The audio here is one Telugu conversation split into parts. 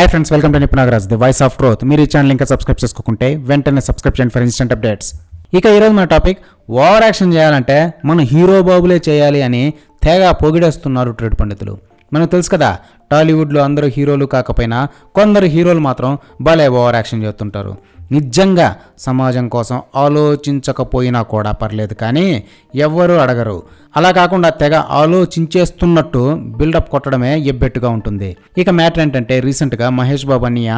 Hi friends welcome to Nipuna Nagaraj the voice of growth మీరు ఈ ఛానల్ ఇంకా సబ్స్క్రైబ్ చేసుకుంటే వెంటనే సబ్స్క్రైబ్ చేయండి ఫర్ ఇన్స్టెంట్ అప్డేట్స్ ఇక ఈరోజు మన టాపిక్ ఓవర్ యాక్షన్ చేయాలంటే మన హీరో బాబులే చేయాలి అని తెగ పొగిడేస్తున్నారు ట్రేడ్ పండితులు. మనకు తెలుసు కదా టాలీవుడ్లో అందరూ హీరోలు కాకపోయినా కొందరు హీరోలు మాత్రం భలే ఓవర్ యాక్షన్ చేస్తుంటారు. నిజంగా సమాజం కోసం ఆలోచించకపోయినా కూడా పర్లేదు కానీ ఎవ్వరూ అడగరు. అలా కాకుండా తెగ ఆలోచించేస్తున్నట్టు బిల్డప్ కొట్టడమే ఎబ్బెట్టుగా ఉంటుంది. ఇక మ్యాటర్ ఏంటంటే రీసెంట్గా మహేష్ బాబు అన్నయ్య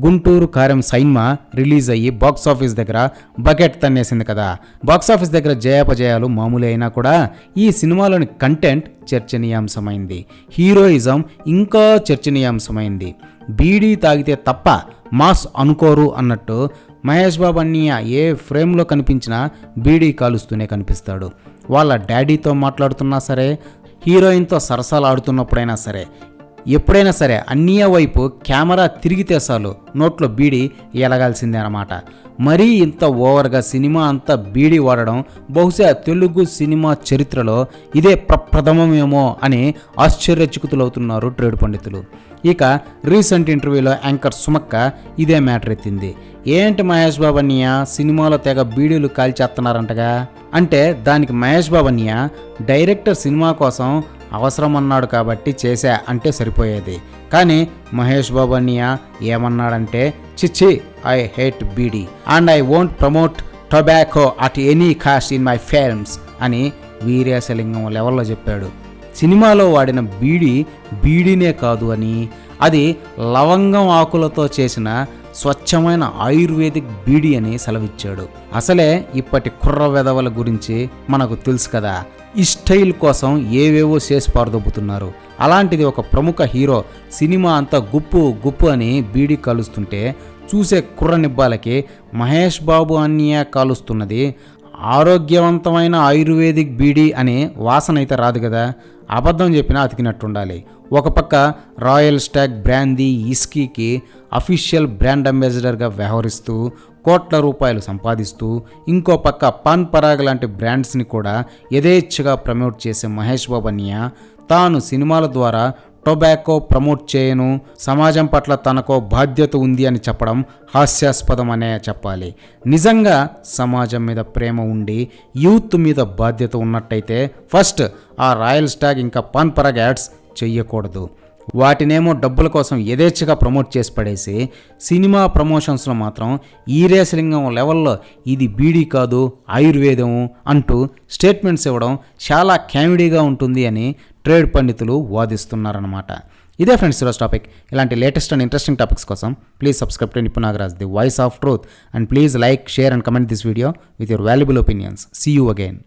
గుంటూరు కారం సైన్మా రిలీజ్ అయ్యి బాక్స్ ఆఫీస్ దగ్గర బకెట్ తన్నేసింది కదా. బాక్స్ ఆఫీస్ దగ్గర జయాపజయాలు మామూలు అయినా కూడా ఈ సినిమాలోని కంటెంట్ చర్చనీయాంశమైంది. హీరోయిజం ఇంకా చర్చనీయాంశమైంది. బీడీ తాగితే తప్ప మాస్ అనుకోరు అన్నట్టు మహేష్ బాబు అన్నయ్య ఏ ఫ్రేమ్లో కనిపించినా బీడీ కాలుస్తూనే కనిపిస్తాడు. వాళ్ళ డాడీతో మాట్లాడుతున్నా సరే హీరోయిన్తో సరసాలు ఆడుతున్నప్పుడైనా సరే ఎప్పుడైనా సరే అన్నయ్య వైపు కెమెరా తిరిగితే చాలు నోట్లో బీడి ఎలగాల్సిందే అన్నమాట. మరీ ఇంత ఓవర్గా సినిమా అంతా బీడి వాడడం బహుశా తెలుగు సినిమా చరిత్రలో ఇదే ప్రప్రథమమేమో అని ఆశ్చర్యచకుతులవుతున్నారు ట్రేడ్ పండితులు. ఇక రీసెంట్ ఇంటర్వ్యూలో యాంకర్ సుమక్క ఇదే మ్యాటర్ ఎత్తింది. ఏంటి మహేష్ బాబు అన్నయ్య సినిమాలో తెగ బీడీలు కాల్చేస్తున్నారంటగా అంటే దానికి మహేష్ బాబు అన్నయ్య డైరెక్టర్ సినిమా కోసం అవసరం అన్నాడు కాబట్టి చేశా అంటే సరిపోయేది. కానీ మహేష్ బాబు అన్నయ్య ఏమన్నాడంటే చిచ్చి I hate beedi and I won't promote tobacco at any cost in my films అని వీరేశలింగం లెవెల్లో చెప్పాడు. సినిమాలో వాడిన బీడి బీడీనే కాదు అని అది లవంగం ఆకులతో చేసిన స్వచ్ఛమైన ఆయుర్వేదిక్ బీడి అని సెలవిచ్చాడు. అసలే ఇప్పటి కుర్ర వెధవల గురించి మనకు తెలుసు కదా. ఈ స్టైల్ కోసం ఏవేవో చేసి పారదొబ్బుతున్నారు అలాంటిది ఒక ప్రముఖ హీరో సినిమా అంతా గుప్పు గుప్పు అని బీడీ కాలుస్తుంటే చూసే కుర్ర నిబ్బాలకి మహేష్ బాబు అన్నయ్య కాలుస్తున్నది ఆరోగ్యవంతమైన ఆయుర్వేదిక్ బీడీ అనే వాసన అయితే రాదు కదా? అబద్ధం చెప్పినా అతికినట్టుండాలి. ఒక పక్క రాయల్ స్టాగ్ బ్రాందీ ఇస్కీకి అఫీషియల్ బ్రాండ్ అంబాసిడర్గా వ్యవహరిస్తూ కోట్ల రూపాయలు సంపాదిస్తూ ఇంకో పక్క పాన్ పరాగ్ లాంటి బ్రాండ్స్ని కూడా యథేచ్ఛగా ప్రమోట్ చేసే మహేష్ బాబన్య తాను సినిమాల ద్వారా టొబాకో ప్రమోట్ చేయను సమాజం పట్ల తనకో బాధ్యత ఉంది అని చెప్పడం హాస్యాస్పదం అనే చెప్పాలి. నిజంగా సమాజం మీద ప్రేమ ఉండి యూత్ మీద బాధ్యత ఉన్నట్టయితే ఫస్ట్ ఆ రాయల్ స్టాగ్ ఇంకా పాన్ పరాగ్ యాడ్స్ చెయ్యకూడదు. వాటినేమో డబ్బుల కోసం యథేచ్ఛగా ప్రమోట్ చేసి పడేసి సినిమా ప్రమోషన్స్లో మాత్రం ఈ రేసలింగం లెవెల్లో ఇది బీడీ కాదు ఆయుర్వేదం అంటూ స్టేట్మెంట్స్ ఇవ్వడం చాలా క్యామిడీగా ఉంటుంది అని ట్రేడ్ పండితులు వాదిస్తున్నారన్నమాట. ఇదే ఫ్రెండ్స్ ఈరోజు టాపిక్. ఇలాంటి లేటెస్ట్ అండ్ ఇంట్రెస్టింగ్ టాపిక్స్ కోసం please subscribe to Nipuna Nagaraj the voice of truth. And please like share and comment this video with your valuable opinions. See you again